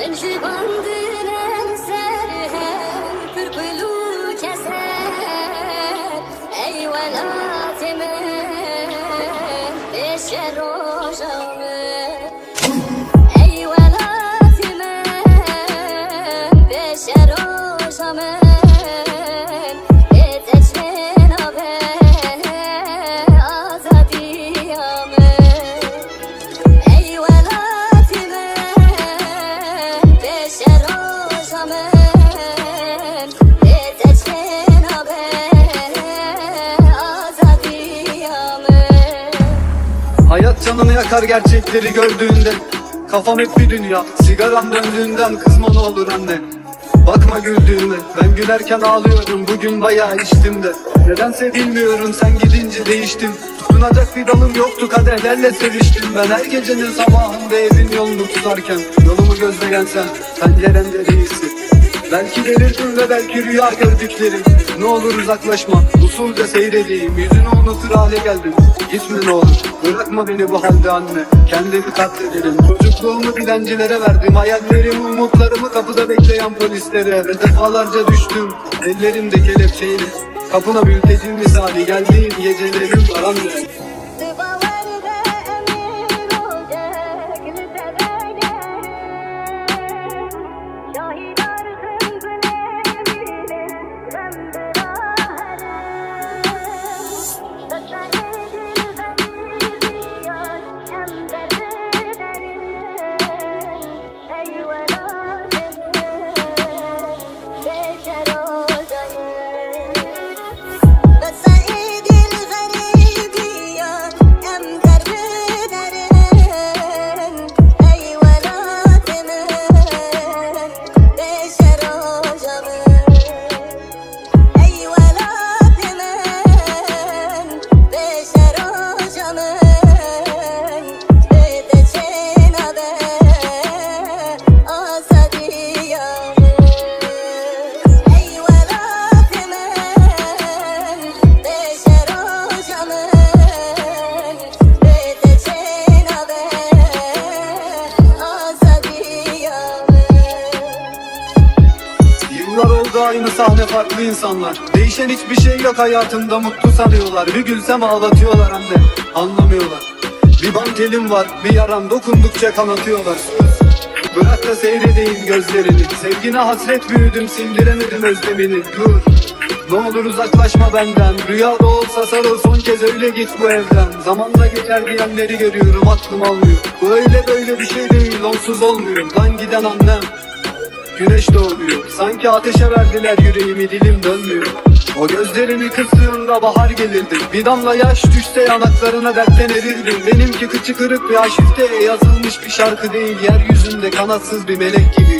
I canını yakar gerçekleri gördüğünde. Kafam hep bir dünya. Sigaram döndüğünden kızma ne olur anne. Bakma güldüğüme. Ben gülerken ağlıyorum. Bugün bayağı içtim de. Nedense bilmiyorum sen gidince değiştim. Tutunacak bir dalım yoktu. Kaderlerle seviştim. Ben her gecenin sabahında evin yolunu tutarken Yolumu gözleyen sen. Penceremde değilsin Belki delirdim ve belki rüya gördüklerim. Ne olur uzaklaşma usulca seyredeyim. Yüzünü unutur hale geldim Gitme ne olur bırakma beni bu halde anne. Kendimi katlederim. Çocukluğumu dilencilere verdim. Hayallerimi umutlarımı kapıda bekleyen polislere. Ve defalarca düştüm ellerimde kelepçeyle. Kapına mülteci misali geldiğim gecelerim var aynı sahne farklı insanlar. Değişen hiçbir şey yok hayatımda mutlu sanıyorlar Bir gülsem ağlatıyorlar anne anlamıyorlar. Bir bant elim var bir yaram dokundukça kanatıyorlar Bırak da seyredeyim gözlerini. Sevgine hasret büyüdüm sindiremedim özlemini. Dur ne olur uzaklaşma benden. Rüyada olsa sarıl son kez öyle git bu evden. Zamanla geçer diyenleri görüyorum aklım almıyor. Bu öyle böyle bir şey değil onsuz olmuyor. Lan giden annem Güneş doğmuyor Sanki ateşe verdiler yüreğimi dilim dönmüyor. O gözlerini kıstığında bahar gelirdi. Bir damla yaş düşse yanaklarına dertten erirdim. Benimki kıçı kırık bir aşifte yazılmış bir şarkı değil. Yeryüzünde kanatsız bir melek gibi